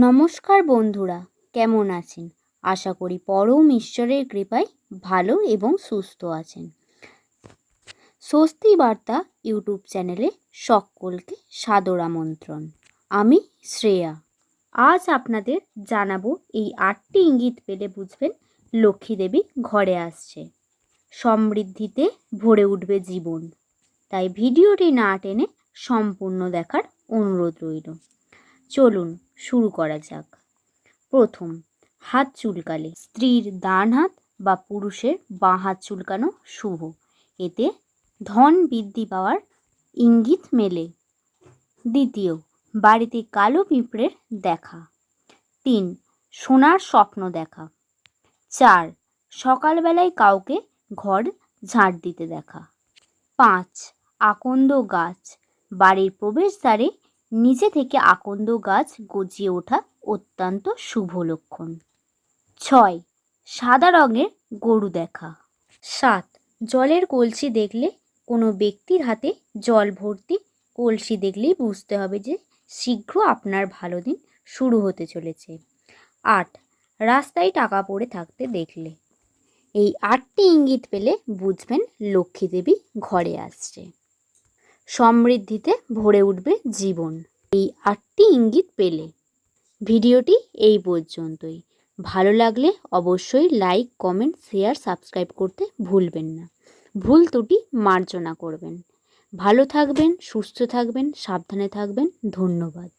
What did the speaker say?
নমস্কার বন্ধুরা, কেমন আছেন? আশা করি পরম ঈশ্বরের কৃপায় ভালো এবং সুস্থ আছেন। স্বস্তি বার্তা ইউটিউব চ্যানেলে সকলকে সাদর আমন্ত্রণ। আমি শ্রেয়া। আজ আপনাদের জানাব এই আটটি ইঙ্গিত পেলে বুঝবেন লক্ষ্মী দেবী ঘরে আসছে। সমৃদ্ধিতে ভরে উঠবে জীবন। তাই ভিডিওটি না টেনে সম্পূর্ণ দেখার অনুরোধ রইল। চলুন শুরু করা যাক। প্রথম, হাত চুলকালে। স্ত্রীর ডান হাত বা পুরুষের বাঁ হাত চুলকানো শুভ। এতে ধন বৃদ্ধি পাওয়ার ইঙ্গিত মেলে। দ্বিতীয়, বাড়িতে কালো পিঁপড়ের দেখা। তিন, সোনার স্বপ্ন দেখা। চার, সকালবেলায় কাউকে ঘর ঝাড় দিতে দেখা। পাঁচ, আকন্দ গাছ। বাড়ির প্রবেশদ্বারে নিচে থেকে আকন্দ গাছ গজিয়ে ওঠা অত্যন্ত শুভ লক্ষণ। ছয়, সাদা রঙের গরু দেখা। সাত, জলের কলসি দেখলে কোনো ব্যক্তির হাতে জল ভর্তি কলসি দেখলেই বুঝতে হবে যে শীঘ্র আপনার ভালো দিন শুরু হতে চলেছে। আট, রাস্তায় টাকা পড়ে থাকতে দেখলে। এই আটটি ইঙ্গিত পেলে বুঝবেন লক্ষ্মী দেবী ঘরে আসছে। সমৃদ্ধিতে ভরে উঠবে জীবন। এই আটটি ইঙ্গিত পেলে। ভিডিওটি এই পর্যন্তই। ভালো লাগলে অবশ্যই লাইক, কমেন্ট, শেয়ার, সাবস্ক্রাইব করতে ভুলবেন না। ভুল ত্রুটি মার্জনা করবেন। ভালো থাকবেন, সুস্থ থাকবেন, সাবধানে থাকবেন। ধন্যবাদ।